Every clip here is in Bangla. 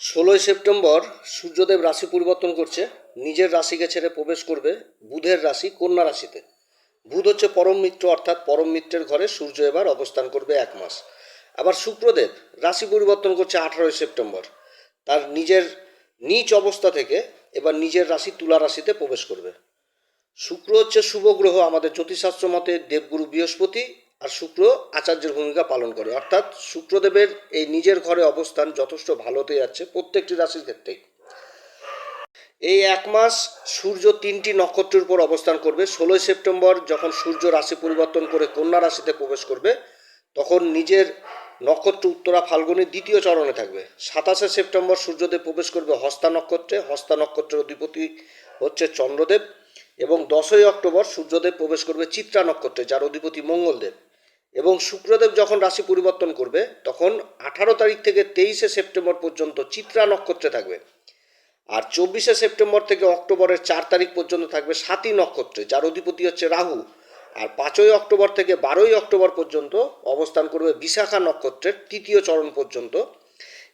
ষোলোই সেপ্টেম্বর সূর্যদেব রাশি পরিবর্তন করছে। নিজের রাশিকে ছেড়ে প্রবেশ করবে বুধের রাশি, কন্যা রাশিতে। বুধ হচ্ছে পরম মিত্র, অর্থাৎ পরম মিত্রের ঘরে সূর্য এবার অবস্থান করবে এক মাস। আবার শুক্রদেব রাশি পরিবর্তন করছে আঠারোই সেপ্টেম্বর। তার নিজের নিচ অবস্থা থেকে এবার নিজের রাশি তুলা রাশিতে প্রবেশ করবে। শুক্র হচ্ছে শুভ গ্রহ। আমাদের জ্যোতিষশাস্ত্র মতে দেবগুরু বৃহস্পতি আর শুক্র আচার্যের ভূমিকা পালন করে। অর্থাৎ শুক্রদেবের এই নিজের ঘরে অবস্থান যথেষ্ট ভালো হতে যাচ্ছে প্রত্যেকটি রাশির ক্ষেত্রেই এই এক মাস সূর্য তিনটি নক্ষত্রের উপর অবস্থান করবে। ষোলোই সেপ্টেম্বর যখন সূর্য রাশি পরিবর্তন করে কন্যা রাশিতে প্রবেশ করবে, তখন নিজের নক্ষত্র উত্তরা ফাল্গুনের দ্বিতীয় চরণে থাকবে। সাতাশে সেপ্টেম্বর সূর্যদেব প্রবেশ করবে হস্তা নক্ষত্রে। হস্তা নক্ষত্রের অধিপতি হচ্ছে চন্দ্রদেব এবং দশই অক্টোবর সূর্যদেব প্রবেশ করবে চিত্রা নক্ষত্রে, যার অধিপতি মঙ্গলদেব। এবং শুক্রদেব যখন রাশি পরিবর্তন করবে, তখন আঠারো তারিখ থেকে তেইশে সেপ্টেম্বর পর্যন্ত চিত্রা নক্ষত্রে থাকবে। আর চব্বিশে সেপ্টেম্বর থেকে অক্টোবরের চার তারিখ পর্যন্ত থাকবে সাতই নক্ষত্রে, যার অধিপতি হচ্ছে রাহু। আর পাঁচই অক্টোবর থেকে বারোই অক্টোবর পর্যন্ত অবস্থান করবে বিশাখা নক্ষত্রের তৃতীয় চরণ পর্যন্ত।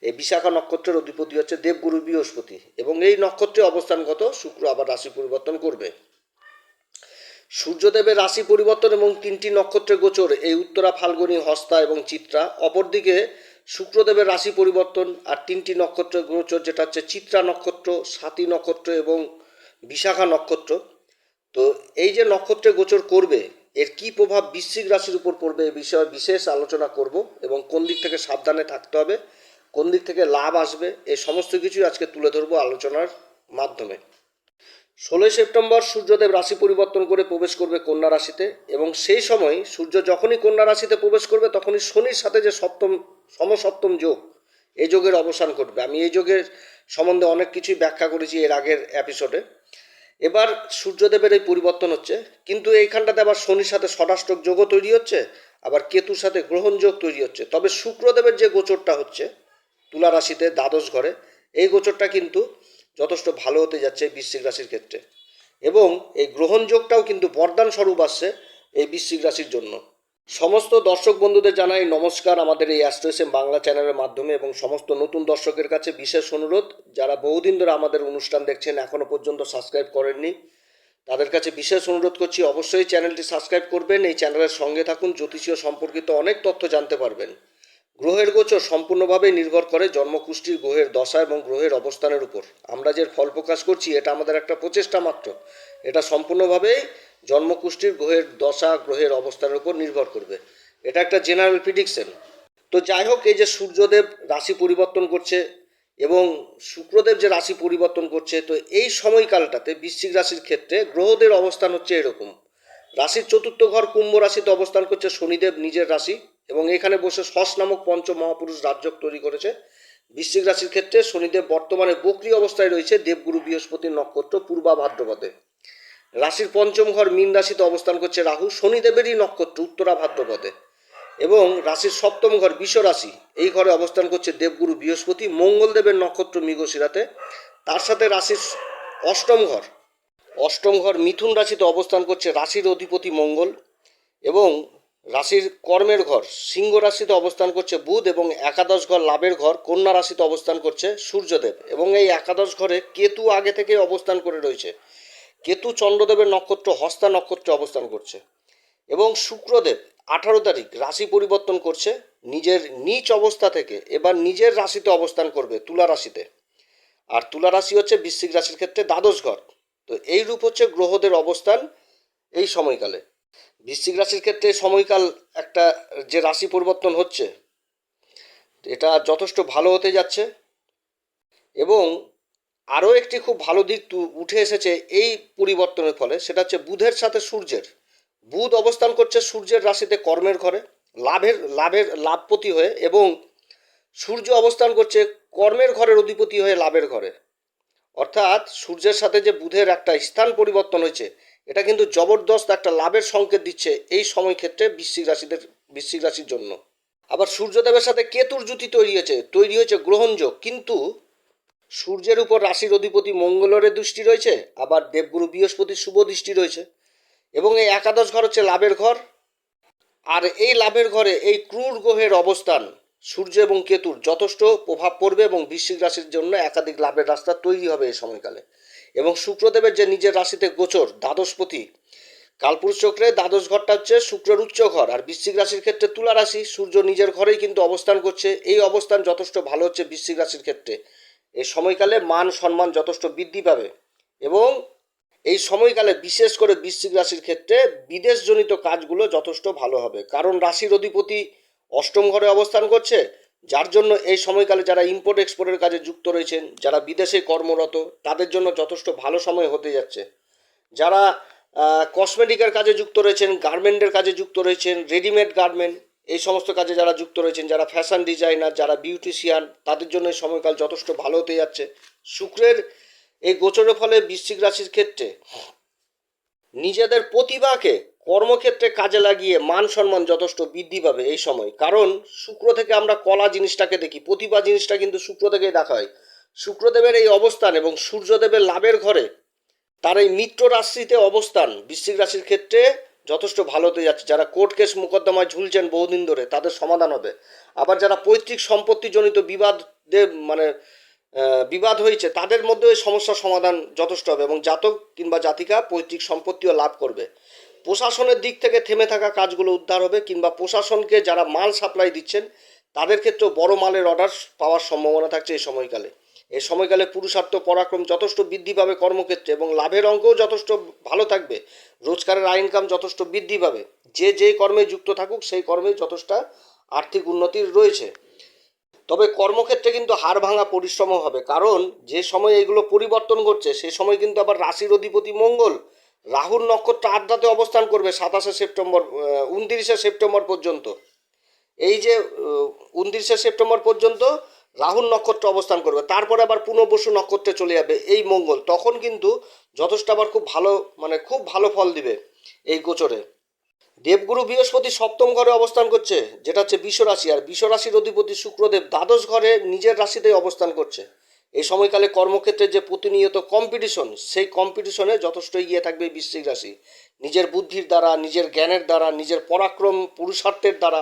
এই বিশাখা নক্ষত্রের অধিপতি হচ্ছে দেবগুরু বৃহস্পতি এবং এই নক্ষত্রে অবস্থানগত শুক্র আবার রাশি পরিবর্তন করবে। সূর্যদেবের রাশি পরিবর্তন এবং তিনটি নক্ষত্রের গোচর, এই উত্তরা, ফাল্গুনী, হস্তা এবং চিত্রা। অপরদিকে শুক্রদেবের রাশি পরিবর্তন আর তিনটি নক্ষত্রের গোচর, যেটা হচ্ছে চিত্রা নক্ষত্র, সাতী নক্ষত্র এবং বিশাখা নক্ষত্র। তো এই যে নক্ষত্রে গোচর করবে, এর কি প্রভাব বৃশ্চিক রাশির উপর পড়বে এ বিষয়ে বিশেষ আলোচনা করব এবং কোন দিক থেকে সাবধানে থাকতে হবে, কোন দিক থেকে লাভ আসবে এই সমস্ত কিছুই আজকে তুলে ধরবো আলোচনার মাধ্যমে। ষোলোই সেপ্টেম্বর সূর্যদেব রাশি পরিবর্তন করে প্রবেশ করবে কন্যা রাশিতে এবং সেই সময় সূর্য যখনই কন্যা রাশিতে প্রবেশ করবে তখনই শনির সাথে যে সপ্তম, সমসপ্তম যোগ, এই যোগের অবসান ঘটবে। আমি এই যোগের সম্বন্ধে অনেক কিছুই ব্যাখ্যা করেছি এর আগের এপিসোডে এবার সূর্যদেবের এই পরিবর্তন হচ্ছে, কিন্তু এইখানটাতে আবার শনির সাথে ষষ্ঠাষ্টক যোগও তৈরি হচ্ছে, আবার কেতুর সাথে গ্রহণ যোগ তৈরি হচ্ছে। তবে শুক্রদেবের যে গোচরটা হচ্ছে, তুলা রাশিতে দ্বাদশ ঘরে, এই গোচরটা কিন্তু যথেষ্ট ভালো হতে যাচ্ছে বৃশ্চিক রাশির ক্ষেত্রে। এবং এই গ্রহণযোগটাও কিন্তু বরদান স্বরূপ আসছে এই বৃশ্চিক রাশির জন্য। সমস্ত দর্শক বন্ধুদের জানাই নমস্কার, আমাদের এই অ্যাস্ট্রোএসএম বাংলা চ্যানেলের মাধ্যমে এবং সমস্ত নতুন দর্শকের কাছে বিশেষ অনুরোধ, যারা বহুদিন ধরে আমাদের অনুষ্ঠান দেখছেন এখনও পর্যন্ত সাবস্ক্রাইব করেননি, তাদের কাছে বিশেষ অনুরোধ করছি অবশ্যই চ্যানেলটি সাবস্ক্রাইব করবেন, এই চ্যানেলের সঙ্গে থাকুন, জ্যোতিষীয় সম্পর্কিত অনেক তথ্য জানতে পারবেন। গ্রহের গোচর সম্পূর্ণভাবে নির্ভর করে জন্মকুষ্ঠির গ্রহের দশা এবং গ্রহের অবস্থানের উপর। আমরা যে ফল প্রকাশ করছি, এটা আমাদের একটা প্রচেষ্টা মাত্র। এটা সম্পূর্ণভাবেই জন্মকুষ্ঠির গ্রহের দশা, গ্রহের অবস্থানের উপর নির্ভর করবে। এটা একটা জেনারেল প্রিডিকশন তো যাই হোক, এই যে সূর্যদেব রাশি পরিবর্তন করছে এবং শুক্রদেব যে রাশি পরিবর্তন করছে, তো এই সময়কালটাতে বৃশ্চিক রাশির ক্ষেত্রে গ্রহদের অবস্থান হচ্ছে এরকম। রাশির চতুর্থ ঘর কুম্ভ রাশিতে অবস্থান করছে শনিদেব নিজের রাশি। এবং এখানে বসে ষষ্ঠ নামক পঞ্চ মহাপুরুষ রাজ্যক তৈরি করেছে। বৃশ্চিক রাশির ক্ষেত্রে শনিদেব বর্তমানে বক্রি অবস্থায় রয়েছে, দেবগুরু বৃহস্পতির নক্ষত্র পূর্বা ভাদ্রপদে। রাশির পঞ্চম ঘর মীন রাশিতে অবস্থান করছে রাহু, শনিদেবেরই নক্ষত্র উত্তরা ভাদ্রপদে। এবং রাশির সপ্তম ঘর বিষ রাশি, এই ঘরে অবস্থান করছে দেবগুরু বৃহস্পতি, মঙ্গলদেবের নক্ষত্র মৃগশিরাতে। তার সাথে রাশির অষ্টম ঘর অষ্টম ঘর মিথুন রাশিতে অবস্থান করছে রাশির অধিপতি মঙ্গল। এবং রাশির কর্মের ঘর, সিংহ রাশিতে অবস্থান করছে বুধ এবং একাদশ ঘর লাভের ঘর, কন্যা রাশিতে অবস্থান করছে সূর্যদেব এবং এই একাদশ ঘরে কেতু আগে থেকে অবস্থান করে রয়েছে। কেতু চন্দ্রদেবের নক্ষত্র, হস্তা নক্ষত্রে অবস্থান করছে এবং শুক্রদেব আঠারো তারিখ রাশি পরিবর্তন করছে, নিজের নিচ অবস্থা থেকে এবার নিজের রাশিতে অবস্থান করবে তুলা রাশিতে। আর তুলা রাশি হচ্ছে বৃশ্চিক রাশির ক্ষেত্রে দ্বাদশ ঘর। তো এই রূপ হচ্ছে গ্রহদের অবস্থান এই সময়কালে। বৃশ্চিক রাশির ক্ষেত্রে সময়কাল একটা যে রাশি পরিবর্তন হচ্ছে, এটা যথেষ্ট ভালো হতে যাচ্ছে এবং আরও একটি খুব ভালো দিক উঠে এসেছে এই পরিবর্তনের ফলে, সেটা হচ্ছে বুধের সাথে সূর্যের। বুধ অবস্থান করছে সূর্যের রাশিতে কর্মের ঘরে, লাভের লাভের লাভপতি হয়ে এবং সূর্য অবস্থান করছে কর্মের ঘরের অধিপতি হয়ে লাভের ঘরে। অর্থাৎ সূর্যের সাথে যে বুধের একটা স্থান পরিবর্তন হয়েছে এটা কিন্তু জবরদস্ত একটা লাভের সংকেত দিচ্ছে এই সময় ক্ষেত্রে বৃশ্চিক রাশিদের, বৃশ্চিক রাশির জন্য। আবার সূর্যদেবের সাথে কেতুর জুতি তৈরি হয়েছে তৈরি হয়েছে গ্রহণযোগ। কিন্তু সূর্যের উপর রাশির অধিপতি মঙ্গলের দৃষ্টি রয়েছে, আবার দেবগুরু বৃহস্পতির শুভ দৃষ্টি রয়েছে। এবং এই একাদশ ঘর হচ্ছে লাভের ঘর। আর এই লাভের ঘরে এই ক্রূর গ্রহের অবস্থান, সূর্য এবং কেতুর, যথেষ্ট প্রভাব পড়বে এবং বৃশ্চিক রাশির জন্য একাধিক লাভের রাস্তা তৈরি হবে এই সময়কালে। এবং শুক্রদেবের যে নিজের রাশিতে গোচর দ্বাদশপতি কালপুরুষ চক্রে দ্বাদশ ঘরটা হচ্ছে শুক্রের উচ্চ ঘর, আর বৃশ্চিক রাশির ক্ষেত্রে তুলা রাশি, সূর্য নিজের ঘরেই কিন্তু অবস্থান করছে। এই অবস্থান যথেষ্ট ভালো হচ্ছে বৃশ্চিক রাশির ক্ষেত্রে। এই সময়কালে মান সম্মান যথেষ্ট বৃদ্ধি পাবে এবং এই সময়কালে বিশেষ করে বৃশ্চিক রাশির ক্ষেত্রে বিদেশজনিত কাজগুলো যথেষ্ট ভালো হবে। কারণ রাশির অধিপতি অষ্টম ঘরে অবস্থান করছে যার জন্য এই সময়কালে যারা ইম্পোর্ট এক্সপোর্টের কাজে যুক্ত রয়েছেন, যারা বিদেশে কর্মরত, তাদের জন্য যথেষ্ট ভালো সময় হতে যাচ্ছে। যারা কসমেটিকের কাজে যুক্ত রয়েছেন গার্মেন্টের কাজে যুক্ত রয়েছেন রেডিমেড গার্মেন্ট এই সমস্ত কাজে যারা যুক্ত রয়েছেন, যারা ফ্যাশন ডিজাইনার যারা বিউটিশিয়ান তাদের জন্য এই সময়কাল যথেষ্ট ভালো হতে যাচ্ছে। শুক্রের এই গোচরের ফলে বৃশ্চিক রাশির ক্ষেত্রে নিজেদের প্রতিভাকে কর্মক্ষেত্রে কাজে লাগিয়ে মান সম্মান যথেষ্ট বৃদ্ধি পাবে এই সময়। কারণ শুক্র থেকে আমরা কলা জিনিসটাকে দেখি, প্রতিভা জিনিসটা কিন্তু শুক্র থেকেই দেখা হয়। শুক্রদেবের এই অবস্থান এবং সূর্যদেবের লাভের ঘরে তার এই মিত্র রাশিতে অবস্থান, বৃশ্চিক রাশির ক্ষেত্রে যথেষ্ট ভালো হতে যাচ্ছে। যারা কোর্ট কেস মোকদ্দমায় ঝুলছেন বহুদিন ধরে, তাদের সমাধান হবে। আবার যারা পৈতৃক সম্পত্তিজনিত বিবাদে মানে বিবাদ হয়েছে, তাদের মধ্যে এই সমস্যার সমাধান যথেষ্ট হবে এবং জাতক কিংবা জাতিকা পৈতৃক সম্পত্তিও লাভ করবে। প্রশাসনের দিক থেকে থেমে থাকা কাজগুলো উদ্ধার হবে কিংবা প্রশাসনকে যারা মাল সাপ্লাই দিচ্ছেন, তাদের ক্ষেত্রেও বড় মালের অর্ডার পাওয়ার সম্ভাবনা থাকছে এই সময়কালে। এই সময়কালে পুরুষার্থ পরাক্রম যথেষ্ট বৃদ্ধি পাবে কর্মক্ষেত্রে এবং লাভের অঙ্কও যথেষ্ট ভালো থাকবে। রোজগারের আয় ইনকাম যথেষ্ট বৃদ্ধি পাবে। যে যে কর্মে যুক্ত থাকুক, সেই কর্মে যথেষ্ট আর্থিক উন্নতির রয়েছে। তবে কর্মক্ষেত্রে কিন্তু হাড় ভাঙা পরিশ্রমও হবে। কারণ যে সময় এগুলো পরিবর্তন করছে সে সময় কিন্তু আবার রাশির অধিপতি মঙ্গল রাহুর নক্ষত্র আড্ডাতে অবস্থান করবে সাতাশে সেপ্টেম্বর উনত্রিশে সেপ্টেম্বর পর্যন্ত। এই যে উনত্রিশে সেপ্টেম্বর পর্যন্ত রাহুল নক্ষত্র অবস্থান করবে। তারপরে আবার পুনর্বসু নক্ষত্রে চলে যাবে এই মঙ্গল। তখন কিন্তু যথেষ্ট আবার খুব ভালো মানে খুব ভালো ফল দিবে এই গোচরে। দেবগুরু বৃহস্পতি সপ্তম ঘরে অবস্থান করছে, যেটা হচ্ছে বিশ্বরাশি। আর বিশ্বরাশির অধিপতি শুক্রদেব দ্বাদশ ঘরে নিজের রাশিতেই অবস্থান করছে। এই সময়কালে কর্মক্ষেত্রে যে প্রতিনিয়ত কম্পিটিশন সেই কম্পিটিশনে যথেষ্ট এগিয়ে থাকবে বৃশ্চিক রাশি। নিজের বুদ্ধির দ্বারা, নিজের জ্ঞানের দ্বারা, নিজের পরাক্রম, পুরুষার্থের দ্বারা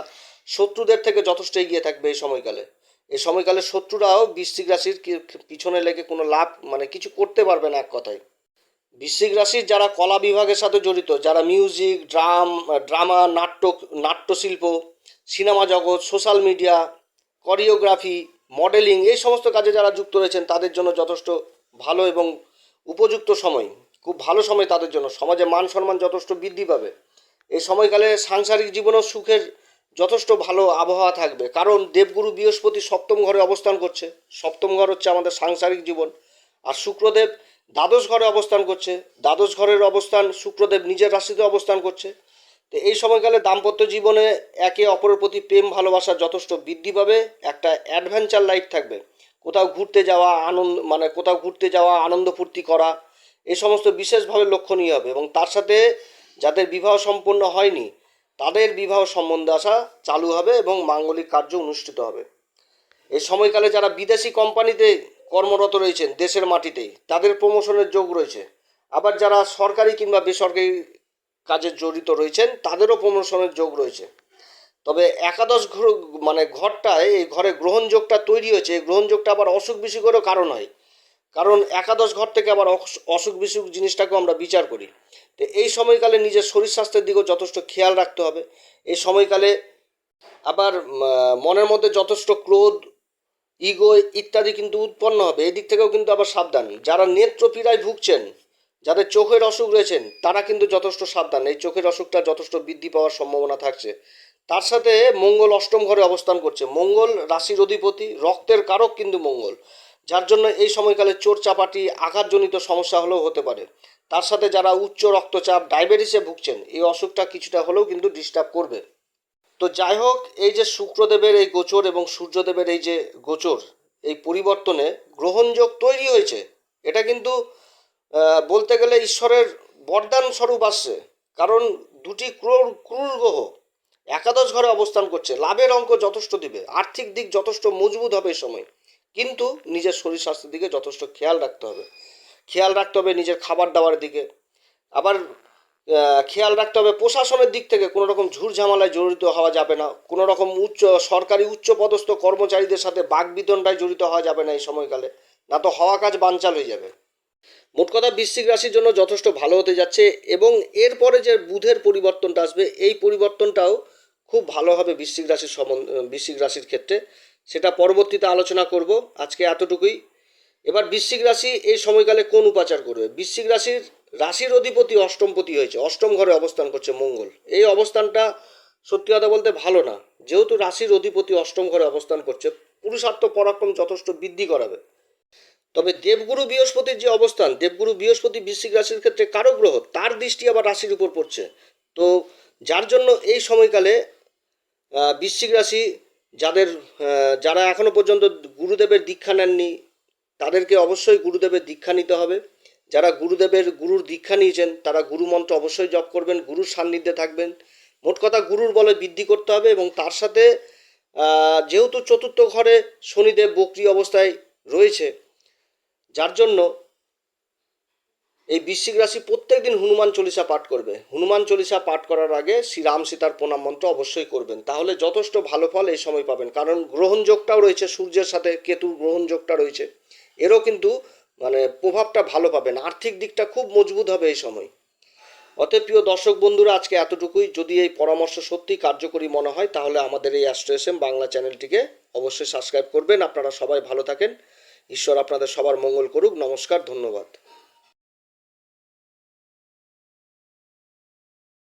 শত্রুদের থেকে যথেষ্ট এগিয়ে থাকবে এই সময়কালে। এই সময়কালে শত্রুরাও বৃশ্চিক রাশির পিছনে লেগে কোনো লাভ মানে কিছু করতে পারবে না এক কথায়। বৃশ্চিক রাশির যারা কলা বিভাগের সাথে জড়িত, যারা মিউজিক ড্রাম ড্রামা নাট্য, নাট্যশিল্প, সিনেমা জগৎ সোশ্যাল মিডিয়া কোরিওগ্রাফি মডেলিং, এই সমস্ত কাজে যারা যুক্ত রয়েছেন, তাদের জন্য যথেষ্ট ভালো এবং উপযুক্ত সময়, খুব ভালো সময় তাদের জন্য। সমাজে মান সম্মান যথেষ্ট বৃদ্ধি পাবে। এই সময়কালে সাংসারিক জীবনেও সুখের যথেষ্ট ভালো আবহাওয়া থাকবে। কারণ দেবগুরু বৃহস্পতি সপ্তম ঘরে অবস্থান করছে। সপ্তম ঘর হচ্ছে আমাদের সাংসারিক জীবন। আর শুক্রদেব দ্বাদশ ঘরে অবস্থান করছে। দ্বাদশ ঘরের অবস্থান শুক্রদেব নিজের রাশিতে অবস্থান করছে। তো এই সময়কালে দাম্পত্য জীবনে একে অপরের প্রতি প্রেম, ভালোবাসা যথেষ্ট বৃদ্ধি পাবে। একটা অ্যাডভেঞ্চার লাইফ থাকবে। কোথাও ঘুরতে যাওয়া, আনন্দ মানে কোথাও ঘুরতে যাওয়া, আনন্দ ফুর্তি করা এই সমস্ত বিশেষভাবে লক্ষণীয় হবে এবং তার সাথে যাদের বিবাহ সম্পন্ন হয়নি, তাদের বিবাহ সম্বন্ধে আসা চালু হবে এবং মাঙ্গলিক কার্য অনুষ্ঠিত হবে। এই সময়কালে যারা বিদেশি কোম্পানিতে কর্মরত রয়েছেন, দেশের মাটিতেই, তাদের প্রমোশনের যোগ রয়েছে। আবার যারা সরকারি কিংবা বেসরকারি কাজে জড়িত রয়েছেন, তাদেরও প্রমোশনের যোগ রয়েছে। তবে একাদশ ঘর মানে ঘরটায়, এই ঘরে গ্রহণযোগটা তৈরি হয়েছে, এই গ্রহণযোগটা আবার অসুখ বিসুখেরও কারণ হয়। কারণ একাদশ ঘর থেকে আবার অস- অসুখ বিসুখ জিনিসটাকেও আমরা বিচার করি। তো এই সময়কালে নিজের শরীর স্বাস্থ্যের দিকেও যথেষ্ট খেয়াল রাখতে হবে। এই সময়কালে আবার মনের মধ্যে যথেষ্ট ক্রোধ, ইগো ইত্যাদি কিন্তু উৎপন্ন হবে। এদিক থেকেও কিন্তু আবার সাবধান। যারা নেত্রপীড়ায় ভুগছেন যাদের চোখের অসুখ রয়েছেন, তারা কিন্তু যথেষ্ট সাবধান। এই চোখের অসুখটা যথেষ্ট বৃদ্ধি পাওয়ার সম্ভাবনা থাকছে। তার সাথে মঙ্গল অষ্টম ঘরে অবস্থান করছে। মঙ্গল রাশির অধিপতি, রক্তের কারক কিন্তু মঙ্গল। যার জন্য এই সময়কালে চোর চাপাটি, আঘাতজনিত সমস্যা হলেও হতে পারে। তার সাথে যারা উচ্চ রক্তচাপ, ডায়াবেটিসে ভুগছেন, এই অসুখটা কিছুটা হলেও কিন্তু ডিস্টার্ব করবে। তো যাই হোক, এই যে শুক্রদেবের এই গোচর এবং সূর্যদেবের এই যে গোচর, এই পরিবর্তনে গ্রহণযোগ তৈরি হয়েছে। এটা কিন্তু বলতে গেলে ঈশ্বরের বরদান স্বরূপ আসছে। কারণ দুটি ক্রুর ক্রুর গ্রহ একাদশ ঘরে অবস্থান করছে। লাভের অঙ্ক যথেষ্ট দিবে, আর্থিক দিক যথেষ্ট মজবুত হবে এই সময়। কিন্তু নিজের শরীর স্বাস্থ্যের দিকে যথেষ্ট খেয়াল রাখতে হবে। খেয়াল রাখতে হবে নিজের খাবার দাবার দিকে। আবার খেয়াল রাখতে হবে প্রশাসনের দিক থেকে। কোনো রকম ঝুট ঝামেলায় জড়িত হওয়া যাবে না। কোনো রকম উচ্চ, সরকারি উচ্চ পদস্থ কর্মচারীদের সাথে বাগবিতণ্ডায় জড়িত হওয়া যাবে না এই সময়কালে। না তো হওয়া কাজ বানচাল হয়ে যাবে। মোট কথা বৃশ্চিক রাশির জন্য যথেষ্ট ভালো হতে যাচ্ছে এবং এরপরে যে বুধের পরিবর্তনটা আসবে, এই পরিবর্তনটাও খুব ভালো হবে বৃশ্চিক রাশির সম্বন্ধ, বৃশ্চিক রাশির ক্ষেত্রে। সেটা পরবর্তীতে আলোচনা করব, আজকে এতটুকুই। এবার বৃশ্চিক রাশি এই সময়কালে কোন উপাচার করবে? বৃশ্চিক রাশির রাশির অধিপতি অষ্টমপতি হয়েছে, অষ্টম ঘরে অবস্থান করছে মঙ্গল। এই অবস্থানটা সত্যি কথা বলতে ভালো না। যেহেতু রাশির অধিপতি অষ্টম ঘরে অবস্থান করছে, পুরুষার্থ পরাক্রম যথেষ্ট বৃদ্ধি করাবে। তবে দেবগুরু বৃহস্পতির যে অবস্থান, দেবগুরু বৃহস্পতি বৃশ্চিক রাশির ক্ষেত্রে কারও গ্রহ, তার দৃষ্টি আবার রাশির উপর পড়ছে। তো যার জন্য এই সময়কালে বৃশ্চিক রাশি যাদের যারা এখনও পর্যন্ত গুরুদেবের দীক্ষা নেননি, তাদেরকে অবশ্যই গুরুদেবের দীক্ষা নিতে হবে। যারা গুরুদেবের, গুরুর দীক্ষা নিয়েছেন, তারা গুরু মন্ত্র অবশ্যই জপ করবেন, গুরুর সান্নিধ্যে থাকবেন। মোট কথা গুরুর বলে বৃদ্ধি করতে হবে এবং তার সাথে যেহেতু চতুর্থ ঘরে শনিদেব বক্রি অবস্থায় রয়েছে যার জন্য এই বৃশ্চিক রাশি প্রত্যেক দিন হনুমান চল্লিশা পাঠ করবে। হনুমান চল্লিশা পাঠ করার আগে শ্রীরাম সীতার প্রণাম মন্ত্র অবশ্যই করবেন। তাহলে যথেষ্ট ভালো ফল এই সময় পাবেন। কারণ গ্রহণযোগটাও রয়েছে, সূর্যের সাথে কেতুর গ্রহণযোগটা রয়েছে। এরও কিন্তু মানে প্রভাবটা ভালো পাবেন। আর্থিক দিকটা খুব মজবুত হবে এই সময়। অতএব প্রিয় দর্শক বন্ধুরা, আজকে এতটুকুই। যদি এই পরামর্শ সত্যি কার্যকরী মনে হয়, তাহলে আমাদের এই অ্যাস্ট্রো বাংলা চ্যানেলটিকে অবশ্যই সাবস্ক্রাইব করবেন। আপনারা সবাই ভালো থাকেন। ঈশ্বর আপনাদের সবার মঙ্গল করুক। নমস্কার ধন্যবাদ।